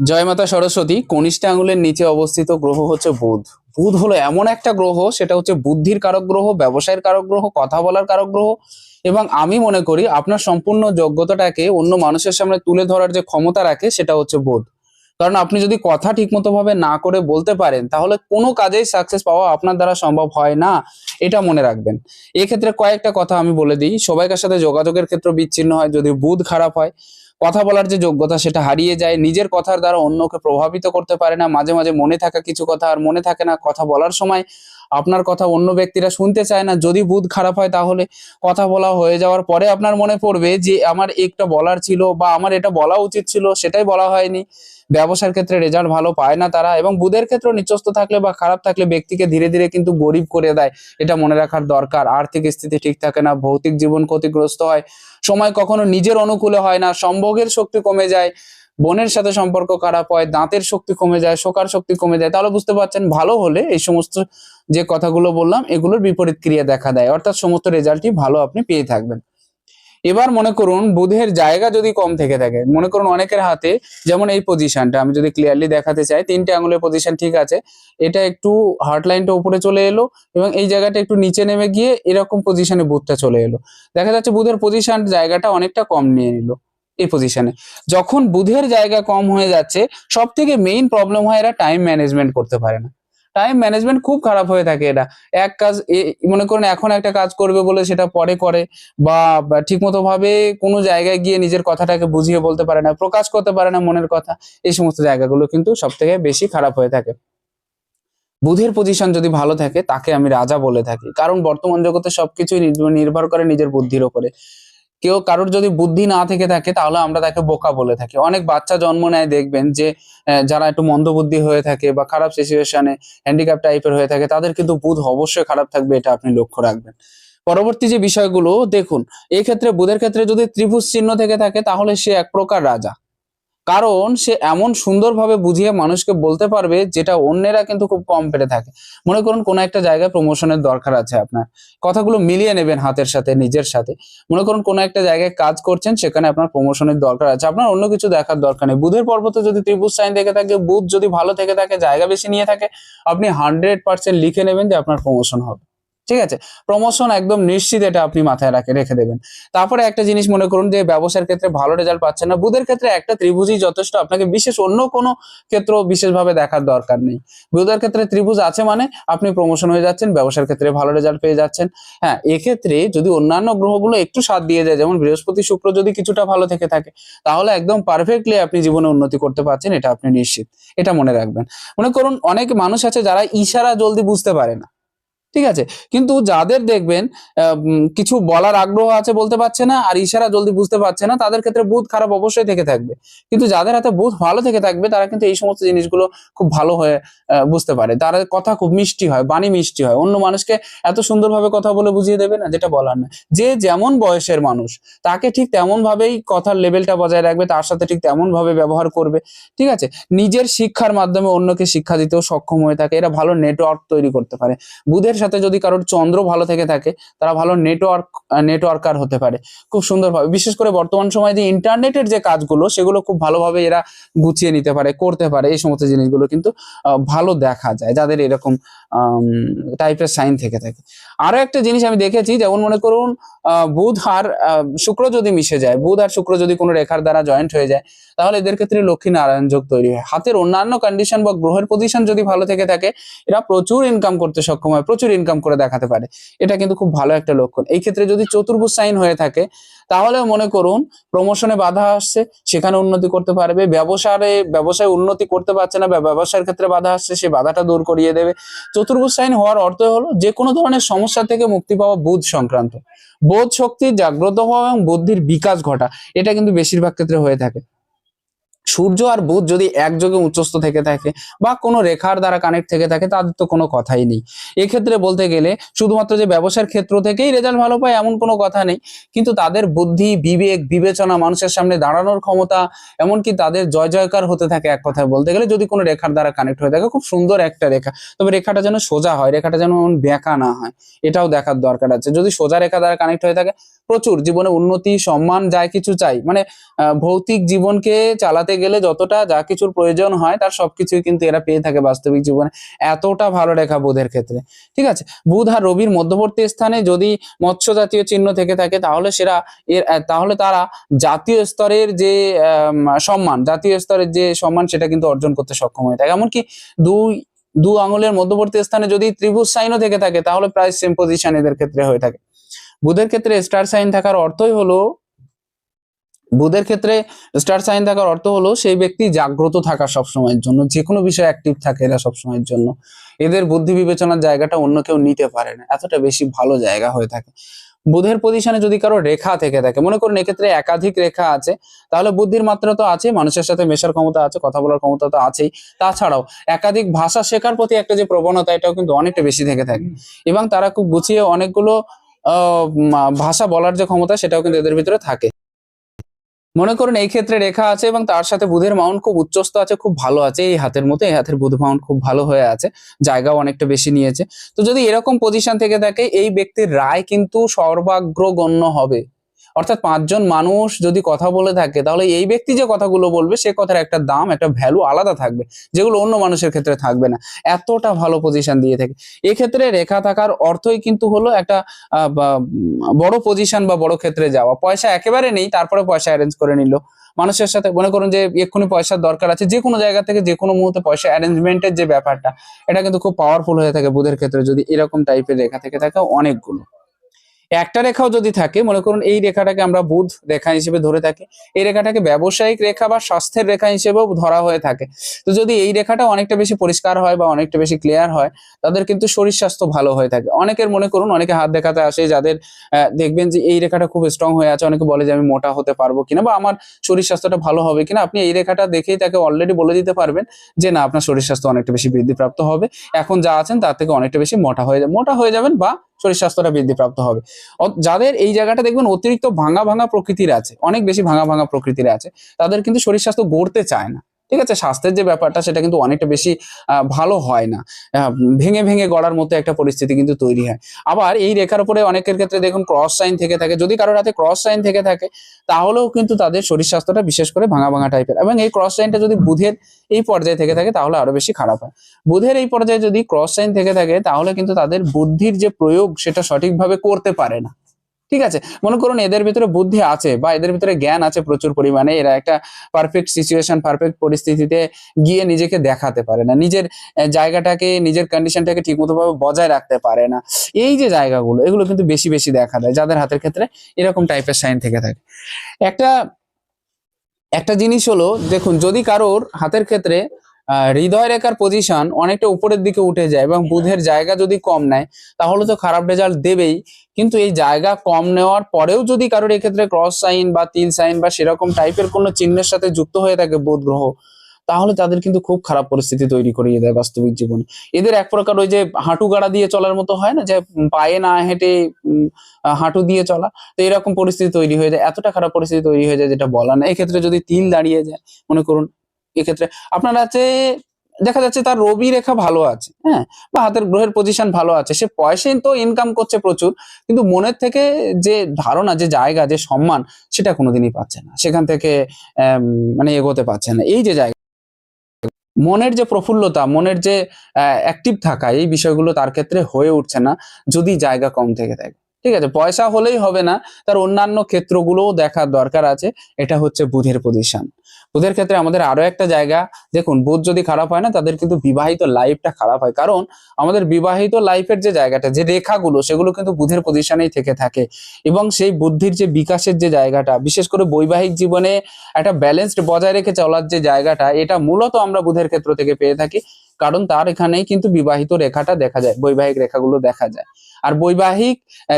জয় মাতা সরস্বতী, কনিষ্ঠ আঙুলের নিচে অবস্থিত গ্রহ হচ্ছে বুধ। বুধ হলো এমন একটা গ্রহ, সেটা হচ্ছে বুদ্ধির কারক গ্রহ, ব্যবসায়ের কারক গ্রহ, কথা বলার কারক গ্রহ, এবং আমি মনে করি আপনার সম্পূর্ণ যোগ্যতাটাকে অন্য মানুষের সামনে তুলে ধরার যে ক্ষমতা রাখে, সেটা হচ্ছে বোধ। কারণ আপনি যদি কথা ঠিকমতো ভাবে না করে বলতে পারেন, তাহলে কোনো কাজেই সাকসেস পাওয়া আপনার দ্বারা সম্ভব হয় না, এটা মনে রাখবেন। এক্ষেত্রে কয়েকটা কথা আমি বলে দিই। সবাইকার সাথে যোগাযোগের ক্ষেত্র বিচ্ছিন্ন হয়। যদি বুধ খারাপ হয় কথা বলার যে যোগ্যতা সেটা হারিয়ে যায়, নিজের কথার দ্বারা অন্যকে প্রভাবিত করতে পারে না, মাঝে মাঝে মনে থাকা কিছু কথা আর মনে থাকে না, কথা বলার সময় আপনার কথা অন্য ব্যক্তিরা শুনতে চায় না। যদি বুধ খারাপ হয় তাহলে কথা বলা হয়ে যাওয়ার পরে আপনার মনে পড়বে যে, আমার একটা বলার ছিল বা আমার এটা বলা উচিত ছিল, সেটাই বলা হয়নি। ব্যবসার ক্ষেত্রে রেজাল্ট ভালো পায় না তারা এবং বুধের ক্ষেত্রে নিচস্ত থাকলে বা খারাপ থাকলে ব্যক্তিকে ধীরে ধীরে কিন্তু গরিব করে দেয়। এটা মনে রাখার দরকার। আর্থিক স্থিতি ঠিক থাকে না, ভৌতিক জীবন ক্ষতিগ্রস্ত হয়, সময় কখনো নিজের অনুকূলে হয় না, সম্ভোগের শক্তি কমে যায় বোনের সাথে সম্পর্ক খারাপ হয়, দাঁতের শক্তি কমে যায়, শোকার শক্তি কমে যায়, তাহলে বুঝতে পারছেন ভালো হলে এই সমস্ত যে কথাগুলো বললাম, এগুলোর বিপরীত ক্রিয়া দেখা দেয়। অর্থাৎ সমস্ত রেজাল্টই ভালো আপনি পেয়ে থাকবেন। এবার মনে করুন, বুধের জায়গা যদি কম থেকে থাকে, মনে করুন অনেকের হাতে যেমন এই পজিশনটা আমি যদি ক্লিয়ারলি দেখাতে চাই, তিনটে আঙুলের পজিশন ঠিক আছে, এটা একটু হার্ট লাইনটা উপরে চলে এলো এবং এই জায়গাটা একটু নিচে নেমে গিয়ে এরকম পজিশনে বুধটা চলে এলো। দেখা যাচ্ছে বুধের পজিশন জায়গাটা অনেকটা কম নিয়ে নিল। এই পজিশনে যখন বুধের জায়গা কম হয়ে যাচ্ছে সব থেকে মেইন প্রবলেম হয় এরা টাইম ম্যানেজমেন্ট করতে পারে না। টাইম ম্যানেজমেন্ট খুব খারাপ হয়ে থাকে এটা এক কাজ মনে করুন এখন একটা কাজ করবে বলে সেটা পরে করে বা ঠিক মতো ভাবে কোনো জায়গায় গিয়ে নিজের কথাটাকে বুঝিয়ে বলতে পারে না, প্রকাশ করতে পারে না মনের কথা, এই সমস্ত জায়গাগুলো কিন্তু সব থেকে বেশি খারাপ হয়ে থাকে। বুধের পজিশন যদি ভালো থাকে, তাকে আমি রাজা বলে থাকি। কারণ বর্তমান জগতে সবকিছুই নির্ভর করে নিজের বুদ্ধির উপরে কেউ কারোর যদি বুদ্ধি না থেকে থাকে, তাহলে আমরা তাকে বোকা বলে থাকি। অনেক বাচ্চা জন্ম নেয় দেখবেন যে যারা একটু মন্দ বুদ্ধি হয়ে থাকে বা খারাপ সিচুয়েশনে হ্যান্ডিক্যাপ টাইপের হয়ে থাকে, তাদের কিন্তু বুধ অবশ্যই খারাপ থাকবে, এটা আপনি লক্ষ্য রাখবেন। পরবর্তী যে বিষয়গুলো, দেখুন এই ক্ষেত্রে বুধের ক্ষেত্রে যদি ত্রিভুজ চিহ্ন থেকে থাকে, তাহলে সে এক প্রকার রাজা। কারণ সে এমন সুন্দরভাবে বুঝিয়ে মানুষকে বলতে পারবে যেটা অন্যেরা কিন্তু খুব কম পেরে থাকে। মনে করুন কোনো একটা জায়গায় প্রমোশনের দরকার আছে আপনার। কথাগুলো মিলিয়ে নেবেন হাতের সাথে, নিজের সাথে। মনে করুন কোনো একটা জায়গায় কাজ করছেন, সেখানে আপনার প্রমোশনের দরকার আছে। আপনার অন্য কিছু দেখার দরকার নেই। বুধের পর্বতে যদি ত্রিভুজ সাইন থেকে থাকে, বুধ যদি ভালো থেকে থাকে, জায়গা বেশি নিয়ে থাকে, আপনি হান্ড্রেড পার্সেন্ট লিখে নেবেন যে আপনার প্রমোশন হবে। ঠিক আছে? প্রমোশন একদম নিশ্চিত এটা আপনি মাথায় রাখে, রেখে দেবেন। তারপরে একটা জিনিস মনে করুন যে, ব্যবসার ক্ষেত্রে ভালো রেজাল্ট পাচ্ছেন না। বুধের ক্ষেত্রে একটা ত্রিভুজই যথেষ্ট। আপনাকে বিশেষ অন্য কোনো ক্ষেত্র বিশেষভাবে দেখার দরকার নেই। বুধের ক্ষেত্রে ত্রিভুজ আছে মানে আপনি প্রমোশন হয়ে যাচ্ছেন, ব্যবসার ক্ষেত্রে ভালো রেজাল্ট পেয়ে যাচ্ছেন। হ্যাঁ এক্ষেত্রে যদি অন্যান্য গ্রহগুলো একটু সাথ দিয়ে যায়, যেমন বৃহস্পতি শুক্র যদি কিছুটা ভালো থেকে থাকে, তাহলে একদম পারফেক্টলি আপনি জীবনে উন্নতি করতে পারছেন, এটা আপনি নিশ্চিত। এটা মনে রাখবেন। মনে করুন, অনেক মানুষ আছে যারা ইশারা জলদি বুঝতে পারে না। ঠিক আছে? কিন্তু যাদের দেখবেন কিছু বলার আগ্রহ আছে বলতে পারছে না, আর ইশারা জলদি বুঝতে পারছে না, তাদের ক্ষেত্রে বুধ খারাপ অবশ্যই থেকে থাকবে। কিন্তু যাদের হাতে বুধ ভালো থেকে থাকবে, তারা কিন্তু এই সমস্ত জিনিসগুলো খুব ভালো হয়ে বুঝতে পারে। তার কথা খুব মিষ্টি হয়, বাণী মিষ্টি হয়। অন্য মানুষকে এত সুন্দরভাবে কথা বলে বুঝিয়ে দেবে না, যেটা বলার না যে যেমন বয়সের মানুষ, তাকে ঠিক তেমন ভাবেই কথার লেভেলটা বজায় রাখবে, তার সাথে ঠিক তেমন ভাবে ব্যবহার করবে। ঠিক আছে? নিজের শিক্ষার মাধ্যমে অন্যকে শিক্ষা দিতেও সক্ষম হয়ে থাকে। এরা ভালো নেটওয়ার্ক তৈরি করতে পারে। বুধের সাথে যদি কারোর চন্দ্র ভালো থেকে থাকে, তারা ভালো নেটওয়ার্ক নেটওয়ার্কার হতে পারে। খুব সুন্দরভাবে। বিশেষ করে বর্তমান সময়ে যে ইন্টারনেটের যে কাজগুলো, সেগুলো খুব ভালোভাবে এরা গুছিয়ে নিতে পারে, করতে পারে এই সমস্ত জিনিসগুলো। কিন্তু ভালো দেখা যায় যাদের এরকম টাইপের সাইন থেকে থাকে। আরও একটা জিনিস আমি দেখেছি, যেমন মনে করুন বুধ আর শুক্র যদি মিশে যায়, বুধ আর শুক্র যদি কোনো রেখার দ্বারা জয়েন্ট হয়ে যায়, তাহলে এদের ক্ষেত্রে লক্ষ্মী নারায়ণ যোগ তৈরি হয়। হাতের অন্যান্য কন্ডিশন বা গ্রহের পজিশন যদি ভালো থেকে থাকে, এরা প্রচুর ইনকাম করতে সক্ষম হয়, প্রচুর ইনকাম করে দেখাতে পারে। এটা কিন্তু খুব ভালো একটা লক্ষণ। এই ক্ষেত্রে যদি চতুর্ভুজ সাইন হয়ে থাকে তাহলে মনে করুন প্রমোশনে বাধা আসছে, সেখানে উন্নতি করতে পারবে। ব্যবসারে, ব্যবসায় উন্নতি করতে পারছে না ব্যবসার ক্ষেত্রে বাধা আসছে সেই বাধাটা দূর করিয়ে দেবে। চতুর্ভুজ সাইন হওয়ার অর্থ হলো যে কোনো ধরনের সমস্যা থেকে মুক্তি পাওয়া বুধ সংক্রান্ত। বোধ শক্তি জাগ্রত হওয়া এবং বুদ্ধির বিকাশ ঘটা, এটা কিন্তু বেশিরভাগ ক্ষেত্রে হয়ে থাকে। সূর্য আর বুধ যদি একযোগে উচ্চস্থ থেকে থাকে বা কোনো রেখার দ্বারা কানেক্ট থেকে থাকে, তাদের তো কোনো কথাই নেই। এক্ষেত্রে বলতে গেলে শুধুমাত্র যে ব্যবসার ক্ষেত্র থেকেই রেজাল্ট ভালো পায় এমন কোনো কথা নেই। কিন্তু তাদের বুদ্ধি, বিবেক, বিবেচনা, মানুষের সামনে দাঁড়ানোর ক্ষমতা, এমনকি তাদের জয় জয়কার হতে থাকে এক কথায় বলতে গেলে, যদি কোনো রেখার দ্বারা কানেক্ট হয়ে থাকে, খুব সুন্দর একটা রেখা। তবে রেখাটা যেন সোজা হয়, রেখাটা যেন বেঁকা না হয়, এটাও দেখার দরকার আছে। যদি সোজা রেখা দ্বারা কানেক্ট হয়ে থাকে প্রচুর, জীবনে উন্নতি, সম্মান, যা কিছু চাই। মানে ভৌতিক জীবনকে চালাতে গেলে যতটা যা কিছুর প্রয়োজন হয়, তার সবকিছুই কিন্তু এরা পেয়ে থাকে বাস্তবিক জীবনে। এতটা ভালো রেখা বুধের ক্ষেত্রে। ঠিক আছে? বুধ আর রবির মধ্যবর্তী স্থানে যদি মৎস্য জাতীয় চিহ্ন থেকে থাকে, তাহলে সেরা এর তাহলে তারা জাতীয় স্তরের যে সম্মান, জাতীয় স্তরের যে সম্মান, সেটা কিন্তু অর্জন করতে সক্ষম হয়ে থাকে। এমনকি দুই, দু আঙুলের মধ্যবর্তী স্থানে যদি ত্রিভুজ সাইনও থেকে থাকে, তাহলে প্রায় সেম পজিশন এদের ক্ষেত্রে হয়ে থাকে। বুধের ক্ষেত্রে স্টার সাইন থাকার অর্থই হলো বুধের ক্ষেত্রে স্টার সাইন থাকার অর্থ হলো সেই ব্যক্তি জাগ্রত থাকা সব সময়ের জন্য যে কোনো বিষয়ে অ্যাক্টিভ থাকে এরা সব সময়ের জন্য। এদের বুদ্ধি বিবেচনার জায়গাটা অন্য কেউ নিতে পারে না এতটা বেশি ভালো জায়গা হয়ে থাকে। বুধের পজিশনে যদি কারও রেখা থেকে থাকে মনে করুন এক্ষেত্রে একাধিক রেখা আছে তাহলে বুদ্ধির মাত্রা তো আছে মানুষের সাথে মেশার ক্ষমতা আছে কথা বলার ক্ষমতা তো আছেই। তাছাড়াও একাধিক ভাষা শেখার প্রতি একটা যে প্রবণতা এটাও কিন্তু অনেকটা বেশি থেকে থাকে। এবং তারা খুব গুছিয়ে অনেকগুলো ভাষা বলার যে ক্ষমতা সেটাও কিন্তু এদের ভিতরে থাকে। মনে করুন এই ক্ষেত্রে রেখা আছে এবং তার সাথে বুধের মাউন্ট খুব উচ্চস্ত আছে, খুব ভালো আছে এই হাতের মতো। এই হাতের বুধ মাউন্ট খুব ভালো হয়ে আছে, জায়গাও অনেকটা বেশি নিয়েছে। তো যদি এরকম পজিশন থেকে থাকে এই ব্যক্তির রায় কিন্তু সর্বাগ্রগণ্য হবে। অর্থাৎ পাঁচজন মানুষ যদি কথা বলে থাকে, তাহলে এই ব্যক্তি যে কথাগুলো বলবে, সে কথার একটা দাম, একটা ভ্যালু আলাদা থাকবে, যেগুলো অন্য মানুষের ক্ষেত্রে থাকবে না। এতটা ভালো পজিশন দিয়ে থাকে। এক্ষেত্রে রেখা থাকার অর্থই কিন্তু হলো একটা বড় পজিশন বা বড় ক্ষেত্রে যাওয়া। পয়সা একেবারে নেই, তারপরে পয়সা অ্যারেঞ্জ করে নিল। মানুষের সাথে মনে করুন যে এক্ষুনি পয়সার দরকার আছে, যে কোনো জায়গা থেকে যে কোনো মুহূর্তে পয়সা অ্যারেঞ্জমেন্টের যে ব্যাপারটা, এটা কিন্তু খুব পাওয়ারফুল হয়ে থাকে বুধের ক্ষেত্রে, যদি এরকম টাইপের রেখা থেকে থাকে অনেকগুলো। একটা রেখাও যদি থাকে, মনে করুন এই রেখাটাকে আমরা বুধ রেখা হিসেবে ধরে থাকি, এই রেখাটাকে ব্যবসায়িক রেখা বা স্বাস্থ্যের রেখা হিসেবেও ধরা হয়ে থাকে। তো যদি এই রেখাটা অনেকটা বেশি পরিষ্কার হয় বা অনেকটা বেশি ক্লিয়ার হয়, তাদের কিন্তু শরীর স্বাস্থ্য ভালো হয়ে থাকে। অনেকের মনে করুন, অনেকে হাত দেখাতে আসে যাদের দেখবেন যে এই রেখাটা খুব স্ট্রং হয়ে আছে, অনেকে বলে যে আমি মোটা হতে পারব কিনা বা আমার শরীর স্বাস্থ্যটা ভালো হবে কিনা। আপনি এই রেখাটা দেখেই তাকে অলরেডি বলে দিতে পারবেন যে না, আপনার শরীর স্বাস্থ্য অনেকটা বেশি বৃদ্ধিপ্রাপ্ত হবে। এখন যা আছেন তার থেকে অনেকটা বেশি মোটা হয়ে যাবে মোটা হয়ে যাবেন বা শরীর স্বাস্থ্যটা বৃদ্ধিপ্রাপ্ত হবে। যাদের এই জায়গাটা দেখবেন অতিরিক্ত ভাঙা ভাঙা প্রকৃতির আছে, অনেক বেশি ভাঙা ভাঙা প্রকৃতির আছে, তাদের কিন্তু শরীর স্বাস্থ্য গড়তে চায় না। ঠিক আছে? স্বাস্থ্যের যে ব্যাপারটা, সেটা কিন্তু অনেকটা বেশি ভালো হয় না। ভেঙে ভেঙে গড়ার মতো একটা পরিস্থিতি কিন্তু তৈরি হয়। আবার এই রেখার উপরে অনেকের ক্ষেত্রে দেখুন ক্রস সাইন থেকে থাকে। যদি কারোর হাতে ক্রস সাইন থেকে থাকে, তাহলেও কিন্তু তাদের শরীর স্বাস্থ্যটা বিশেষ করে ভাঙা ভাঙা টাইপের এবং এই ক্রস সাইনটা যদি বুধের এই পর্যায়ে থেকে থাকে, তাহলে আরও বেশি খারাপ হয়। বুধের এই পর্যায়ে যদি ক্রস সাইন থেকে থাকে, তাহলে কিন্তু তাদের বুদ্ধির যে প্রয়োগ, সেটা সঠিকভাবে করতে পারে না। ঠিক আছে? মনে করুন এদের ভিতরে বুদ্ধি আছে বা এদের ভিতরে জ্ঞান আছে প্রচুর পরিমাণে। এরা একটা পারফেক্ট সিচুয়েশন পারফেক্ট পরিস্থিতিতে গিয়ে নিজেকে দেখাতে পারে না। নিজের জায়গাটাকে, নিজের কন্ডিশনটাকে ঠিকমতো ভাবে বজায় রাখতে পারে না। এই যে জায়গাগুলো, এগুলো কিন্তু বেশি বেশি দেখা দেয়। যাদের হাতের ক্ষেত্রে এরকম টাইপের সাইন থেকে থাকে। একটা একটা জিনিস হলো, দেখুন, যদি কারোর হাতের ক্ষেত্রে হৃদয় রেখার পজিশন অনেকটা উপরের দিকে উঠে যায় এবং বুধের জায়গা যদি কম নেয় তাহলে তো খারাপ রেজাল্ট দেবেই। কিন্তু এই জায়গা কম নেওয়ার পরেও যদি কারোর এক্ষেত্রে ক্রস সাইন বা তিল সাইন বা সেরকম টাইপের কোনো চিহ্নের সাথে যুক্ত হয়ে থাকে বুধ গ্রহ তাহলে তাদের কিন্তু খুব খারাপ পরিস্থিতি তৈরি করিয়ে দেয় বাস্তবিক জীবনে। এদের এক প্রকার ওই যে হাঁটু গাড়া দিয়ে চলার মতো হয় না? যে পায়ে না হেঁটে হাঁটু দিয়ে চলা তো এরকম পরিস্থিতি তৈরি হয়ে যায়। এতটা খারাপ পরিস্থিতি তৈরি হয়ে যায় যেটা বলা না। এক্ষেত্রে যদি তিল দাঁড়িয়ে যায় মনে করুন এক্ষেত্রে আপনার আছে দেখা যাচ্ছে তার রবি রেখা ভালো আছে হ্যাঁ বা হাতের গ্রহের পজিশন ভালো আছে। সে পয়সা তো ইনকাম করছে প্রচুর, কিন্তু মনের থেকে যে ধারণা, যে জায়গা, যে সম্মান, সেটা কোনোদিনই পাচ্ছে না। সেখান থেকে মানে এগোতে পারছে না। এই যে জায়গা, মনের যে প্রফুল্লতা, মনের যে অ্যাক্টিভ থাকা, এই বিষয়গুলো তার ক্ষেত্রে হয়ে উঠছে না, যদি জায়গা কম থেকে থাকে। ঠিক আছে, পয়সা হলেই হবে না, তার অন্যান্য ক্ষেত্রগুলোও দেখার দরকার আছে। এটা হচ্ছে বুধের পজিশন বুধের ক্ষেত্রে আমাদের আরও একটা জায়গা, দেখুন, বুধ যদি খারাপ হয় না, তাদের কিন্তু বিবাহিত লাইফটা খারাপ হয়। কারণ আমাদের বিবাহিত লাইফের যে জায়গাটা, যে রেখাগুলো, সেগুলো কিন্তু বুধের পজিশনেই থেকে থাকে। এবং সেই বুদ্ধির যে বিকাশের যে জায়গাটা, বিশেষ করে বৈবাহিক জীবনে একটা ব্যালেন্সড বজায় রেখে চলার যে জায়গাটা, এটা মূলত আমরা বুধের ক্ষেত্র থেকে পেয়ে থাকি। কারণ তার এখানেই কিন্তু বিবাহিত রেখাটা দেখা যায়, বৈবাহিক রেখাগুলো দেখা যায়। আর বৈবাহিক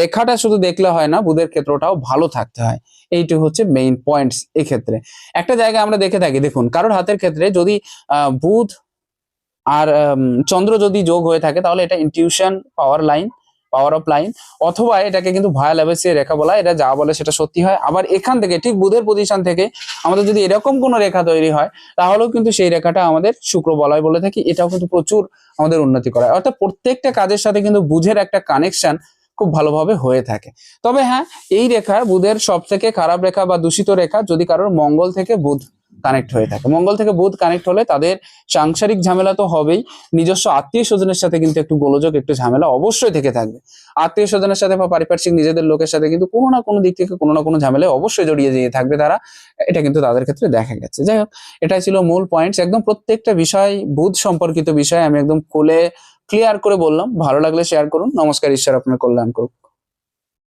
রেখাটা শুধু দেখলে হয় না, বুধের ক্ষেত্রটাও ভালো থাকতে হয়। এইটি হচ্ছে মেইন পয়েন্টস এক্ষেত্রে। একটা জায়গা আমরা দেখে থাকি, দেখুন, কারোর হাতের ক্ষেত্রে যদি বুধ আর চন্দ্র যদি যোগ হয়ে থাকে, তাহলে এটা intuition power line power off line অথবা এটাকে কিন্তু ভয়াল অ্যাবেসিয়া রেখা বলা। এটা যা বলে সেটা সত্যি হয়। আবার এখান থেকে, ঠিক বুধের পজিশন থেকে আমাদের যদি এরকম কোনো রেখা তৈরি হয়, তাহলেও কিন্তু সেই রেখাটা আমাদের শুক্র বলয় বলে থাকি। এটাও কিন্তু প্রচুর আমাদের উন্নতি করায় অর্থাৎ প্রত্যেকটা কাজের সাথে কিন্তু বুধের একটা কানেকশন খুব ভালোভাবে হয়ে থাকে। তবে হ্যাঁ এই রেখা বুধের সব থেকে খারাপ রেখা বা দূষিত রেখা যদি কারোর মঙ্গল থেকে বুধ কানেক্ট হয়ে থাকে। মঙ্গল থেকে বুধ কানেক্ট হলে তাদের সাংসারিক ঝামেলা তো হবেই। নিজস্ব আত্মীয় স্বজনের সাথে কিন্তু একটু গোলযোগ, একটু ঝামেলা অবশ্যই থেকে থাকবে। আত্মীয় স্বজনের সাথে বা পারিপার্শ্বিক নিজেদের লোকের সাথে কিন্তু কোনো না কোনো দিক থেকে কোনো না কোনো ঝামেলায় অবশ্যই জড়িয়ে যেয়ে থাকবে তারা। এটা কিন্তু তাদের ক্ষেত্রে দেখা গেছে। যাই হোক, এটাই ছিল মূল পয়েন্টস একদম প্রত্যেকটা বিষয়, বুধ সম্পর্কিত বিষয় আমি একদম খুলে ক্লিয়ার করে বললাম। ভালো লাগলে শেয়ার করুন। নমস্কার, ঈশ্বর আপনার কল্যাণ করুন